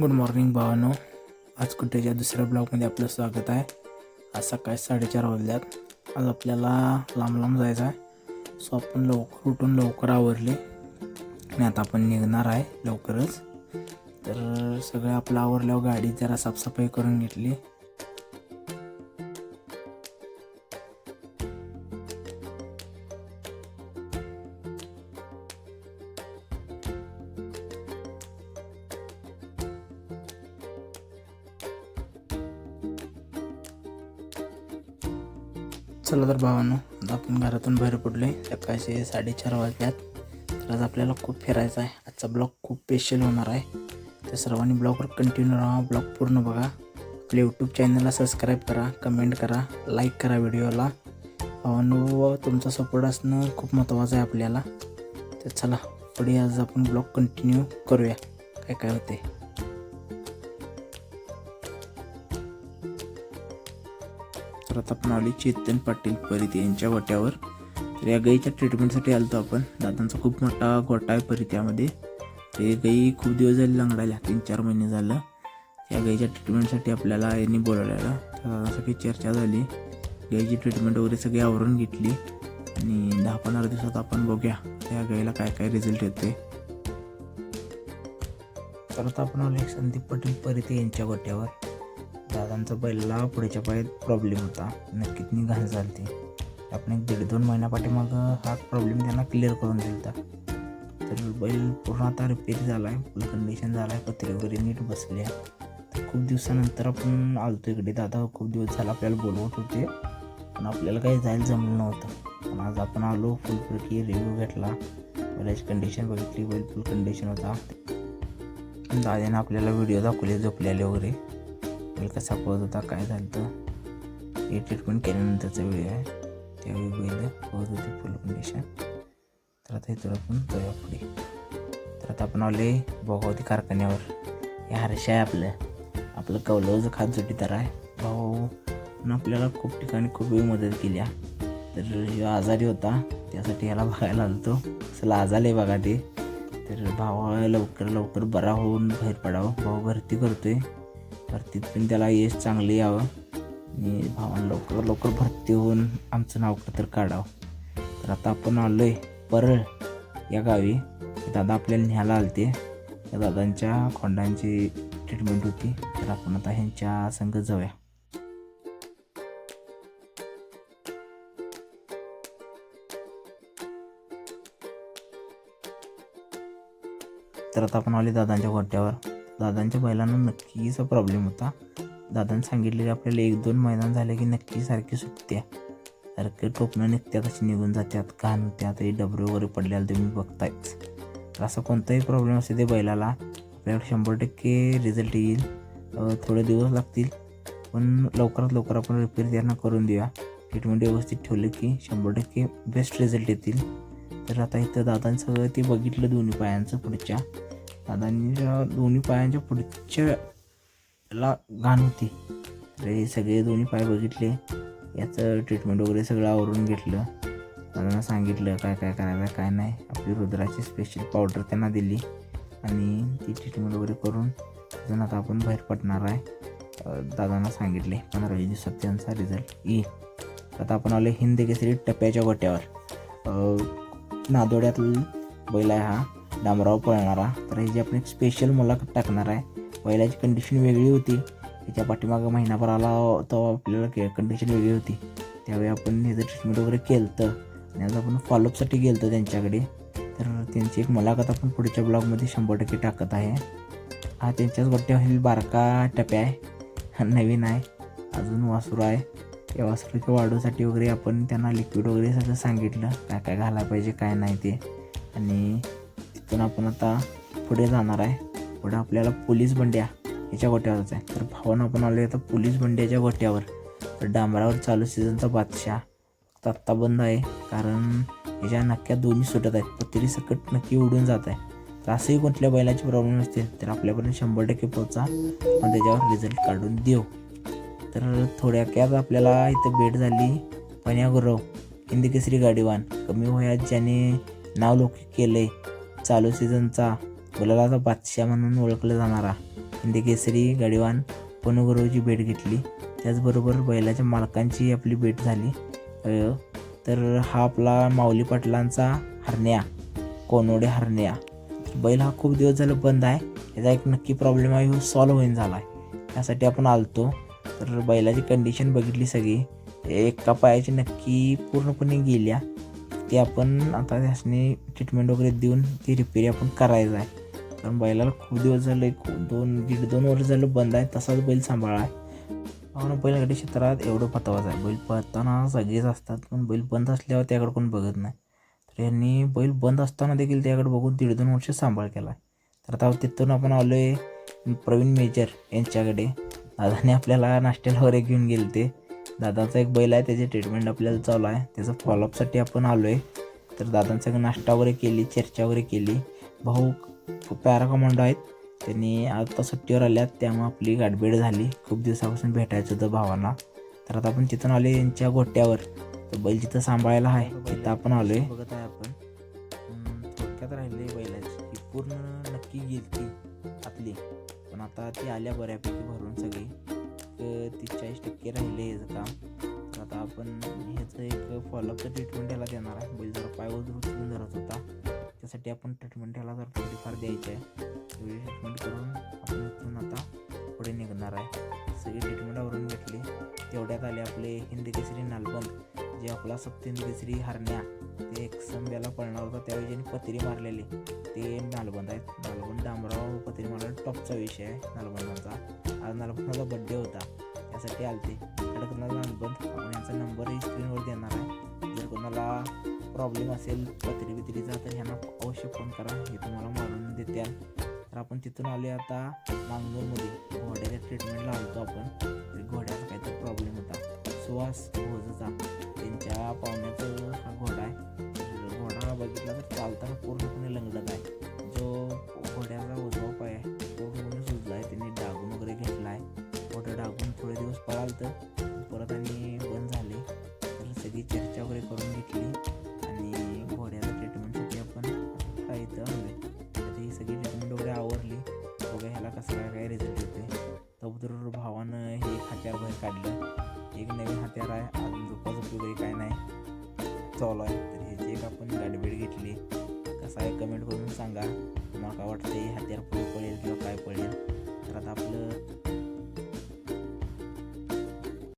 Good morning भावानो. आज कुठेच्या दुसऱ्या ब्लॉगमध्ये आपलं स्वागत आहे. आज सकाळी साडेचार वाजल्यात. आज आपल्याला लांब लांब जायचं आहे. सो आपण लवकर उठून लवकर आवरले. आणि आता आपण निघणार आहे लवकरच. तर सगळं आपलं आवरल्यावर गाडी जरा साफसफाई करून घेतली. चला तर भावानो आता आपण घरातून बाहेर पडलोय. सकाळचे साडेचार वाजल्यात. तर आज आपल्याला खूप फिरायचं आहे. आजचा ब्लॉग खूप स्पेशल होणार आहे. तर सर्वांनी ब्लॉगवर कंटिन्यू राहा. ब्लॉग पूर्ण बघा. आपल्या यूट्यूब चॅनलला सबस्क्राईब करा कमेंट करा लाईक करा व्हिडिओला भावानो तुमचा सपोर्ट असणं खूप महत्त्वाचं आहे आपल्याला. तर चला पुढे आज आपण ब्लॉग कंटिन्यू करूया. काय काय होते तर आपण आले चेतन पाटील परित यांच्या गोट्यावर तर या गाईच्या ट्रीटमेंटसाठी आलतो आपण. दादांचा खूप मोठा गोटा आहे परित यामध्ये. ते गाई खूप दिवस झाले लंगडायला तीन चार महिने झालं. या गाईच्या ट्रीटमेंटसाठी आपल्याला यांनी बोलवलेलं. तर दादासाठी चर्चा झाली. गाईची ट्रीटमेंट वगैरे सगळी आवरून घेतली. आणि दहा पंधरा दिवसात आपण बघूया त्या गाईला काय काय रिझल्ट येते तर आता आपण आलो एक संदीप पाटील परिते यांच्या गोट्यावर दादांचा बैलाला पुढेच्या पायात प्रॉब्लेम होता. नक्कीच घाण झाली आपण एक दीड दोन महिन्यापाठी मग हा प्रॉब्लेम त्यांना क्लिअर करून दिला होता. तर बैल पूर्ण आता रिपेअर झाला आहे फुल कंडिशन झाला आहे पत्रे वगैरे नीट बसले. तर खूप दिवसानंतर आपण आलतो इकडे. दादा खूप दिवस झाला आपल्याला बोलवत होते. पण आपल्याला काही जायला जमलं नव्हतं. पण आज आपण आलो फुल प्रक्रिया रिव्ह्यू घेतला. बैलाची कंडिशन बघितली. बैल फुल कंडिशन होता. दादाने आपल्याला व्हिडिओ दाखवले झोपलेले वगैरे. आपल्याला कसा पळत होता काय झालं तर हे ट्रीटमेंट केल्यानंतरचा व्हिडिओ आहे. त्यावेळी बैल पोहत होते फुल कंडिशन तर आता इथं आपण जाऊया पुढे. तर आता आपण आले भोगावती कारखान्यावर. हे हरशा आहे आपलं. आपलं कौलवचं खात जोडीदार आहे. भाऊ आपल्याला खूप ठिकाणी खूप वेळ मदत केली तर ह्यो आजारी होता त्यासाठी ह्याला बघायला लागतो चला आजारी बघा ते. तर भावा लवकर लवकर बरा होऊन बाहेर पडावं. भाऊ भरती करतोय. भरतीत पण त्याला यश चांगलं यावं. आणि भावानं लवकर लवकर भरती होऊन आमचं नाव तर काढावं. तर आता आपण आलो आहे परळ या गावी. दादा आपल्याला न्यायला आलते. त्या दादांच्या खोंडांची ट्रीटमेंट होती. तर आपण आता ह्यांच्या संग जाऊया. तर आता आपण आले दादांच्या गोट्यावर. दादांच्या बैलांना नक्कीच प्रॉब्लेम होता. दादांनी सांगितलेले आपल्याला एक दोन मैदान झाले की नक्की सारखी सुटत्या सारखे टोपणं निघत्यात अशी निघून जात्यात घाण होत्यात हे डबरे वगैरे पडलेला तुम्ही बघतायच तर असा कोणताही प्रॉब्लेम असते ते बैलाला आपल्याकडे शंभर टक्के रिझल्ट येईल. थोडे दिवस लागतील पण लवकरात लवकर आपण रिपेअर त्यांना करून देऊया. ट्रीटमेंट म्हणजे व्यवस्थित ठेवलं की शंभर टक्के बेस्ट रिझल्ट येतील. तर आता इथं दादांचं ते बघितलं दोन्ही पायांचं पुढच्या. दादांच्या दोन्ही पायांच्या पुढच्या ला घाण होती. तर हे सगळे दोन्ही पाय बघितले. याचं ट्रीटमेंट वगैरे सगळं आवरून घेतलं. दादांना सांगितलं काय काय करायचं काय नाही. आपली रुद्राची स्पेशल पावडर त्यांना दिली. आणि ती ट्रीटमेंट वगैरे करून अजून आता आपण बाहेर पडणार आहे. दादांना सांगितले पंधरा वीस दिवसात त्यांचा रिझल्ट येईल आता आपण आलो हिंद केसरी टप्प्याच्या गोट्यावर. नादोड्यात बैल आहे हा. डांबरावर पळणारा. तर ह्याची आपण एक स्पेशल मुलाखत टाकणार आहे पहिल्याची कंडिशन वेगळी होती. त्याच्या पाठीमागं महिनाभर आला तेव्हा आपल्याला कंडिशन वेगळी होती. त्यावेळी आपण ह्याचं ट्रीटमेंट वगैरे केलं तर आणि आज आपण फॉलोअपसाठी गेलो होतो त्यांच्याकडे तर त्यांची एक मुलाखत आपण पुढच्या ब्लॉगमध्ये शंभर टक्के टाकत आहे. हा त्यांच्याच गोट्यावरील बारका टप्या आहे. नवीन आहे. अजून वासरू आहे. त्या वासरूच्या वाढूसाठी वगैरे आपण त्यांना लिक्विड वगैरे सगळं सांगितलं. काय काय घालायला पाहिजे काय नाही ते. आणि तिथून आपण आता पुढे जाणार आहे. पुढे आपल्याला पोलीस बंड्या याच्या गोट्यावरच आहे तर भावानं आपण आलो आता पोलीस बंड्याच्या गोट्यावर. तर डांबरावर चालू सीझनचा बादशाह. फक्त आत्ता बंद आहे. कारण याच्या नक्क्या दोन्ही सुटत आहेत. पत्री सकट नक्की उडून जात आहे. तर असंही कुठल्या बैलाचे प्रॉब्लेम असतील तर आपल्यापर्यंत शंभर टक्के पोचा पण त्याच्यावर रिझल्ट काढून देऊ. तर थोड्या कॅब आपल्याला इथं भेट झाली. पण्या गुरव हिंदी केसरी गाडीवान. कमी वयात ज्याने नाव केलं केले चालू सीझनचा गुलालाचा बादशाह म्हणून ओळखला जाणारा हिंदी केसरी गाडीवान पनुगुरूची भेट घेतली. त्याचबरोबर बैलाच्या मालकांची आपली भेट झाली. तर हा आपला माऊली पाटलांचा हरण्या कोनोडे हरण्या. बैल हा खूप दिवस झालं बंद आहे. याचा एक नक्की प्रॉब्लेम आहे हो सॉल्व सॉल्व्ह होईन झाला आहे त्यासाठी आपण आलतो. तर बैलाची कंडिशन बघितली सगळी. एका पायाची नक्की पूर्णपणे गेल्या. ते आपण आता त्यासनी ट्रीटमेंट वगैरे देऊन ती रिपेरी आपण करायचं आहे. कारण बैलाला खूप दिवस झाले खूप दोन दीड दोन वर्ष झालं बंद आहे तसाच बैल सांभाळा आहे. म्हणून बैलगाडी क्षेत्रात एवढं पतवाचं आहे. बैल पळताना सगळेच असतात पण बैल बंद असल्यावर त्याकडे कोण बघत नाही. तर यांनी बैल बंद असताना देखील त्याकडे बघून दीड दोन वर्ष सांभाळ केला आहे. तर आता तिथून आपण आलो आहे प्रवीण मेजर यांच्याकडे. दादाने आपल्याला नाश्त्याला वगैरे घेऊन गेले ते दादाचा एक बैल आहे त्याची ट्रीटमेंट आपल्याला चालू आहे. त्याचं फॉलोअपसाठी आपण आलो आहे तर दादांसंग नाश्ता वगैरे केली चर्चा वगैरे केली. भाऊ पॅरा कमांडो आहेत. त्यांनी आता सुट्टीवर आल्यात त्यामुळे आपली गाठभेट झाली. खूप दिवसापासून भेटायचं होतं भावांना. तर आता आपण तिथून आले यांच्या गोट्यावर. तर बैल जिथं सांभाळायला आहे तिथं आपण आलो आहे बघत आहे आपण. थोडक्यात राहिले बैलाची. पूर्ण नक्की गेली ती आपली. पण आता ती आल्या बऱ्यापैकी भरून सगळी. एक तीस चाळीस टक्के राहिले याचं काम तर आता आपण ह्याचं एक फॉलोअपचं ट्रीटमेंट ह्याला देणार आहे. बैल जरा पाय वजन उचलून धरत होता त्यासाठी आपण ट्रीटमेंट ह्याला जर थोडीफार द्यायची आहे तेवढी ट्रीटमेंट करून आपण इथून आता पुढे निघणार आहे. सगळी ट्रीटमेंट आवरून घेतली. तेवढ्यात आले आपले हिंदी केसरी नालबंद आपला सप्त केसरी हरण्या. ते एक संभ्याला पळणार होता त्यावेळी ज्यांनी पत्री मारलेली. ते नालबंद आहेत. नालबंद डांबराव पत्री मारला टॉपचा विषय आहे नालबंदाचा आज नालबंदाचा बड्डे होता. त्यासाठी आलते. अडकणार नालबंद आपण यांचा नंबरही स्क्रीनवर देणार आहे. जर कोणाला प्रॉब्लेम असेल पत्री बित्रीचा तर ह्यांना अवश्य फोन करा. हे तुम्हाला मारून देते तर आपण तिथून आले आता नांगूरमध्ये घोड्याच्या ट्रीटमेंटला आलतो आपण. घोड्याचा काहीतरी प्रॉब्लेम सुहास भोजचा त्यांच्या पाहुण्याचं हा घोडा आहे तर घोडा बघितला तर चालताना पूर्णपणे लंगडत आहे जो घोड्याचा उजवा पाय आहे पूर्णपणे सुजला आहे त्यांनी डागून वगैरे घेतला आहे घोडं डागून थोडे दिवस पळाल तर परत आणि बंद झाले तर सगळी चर्चा वगैरे करून घेतली आणि घोड्याचा ट्रीटमेंटसाठी आपण काय इथं आणले तर ही सगळी ट्रीटमेंट वगैरे आवरली बघा ह्याला कसं काय काय रिझल्ट येते तर भावानं हे खात्यावर काढलं आहे अजून झोपाझोप वगैरे काय नाही. चालू आहे. तर ह्याची एक आपण गाडीबेड घेतली. कसं आहे कमेंट करून सांगा. तुम्हाला काय वाटतं हे हत्यार पुढे पडेल किंवा काय पडेल तर आता आपलं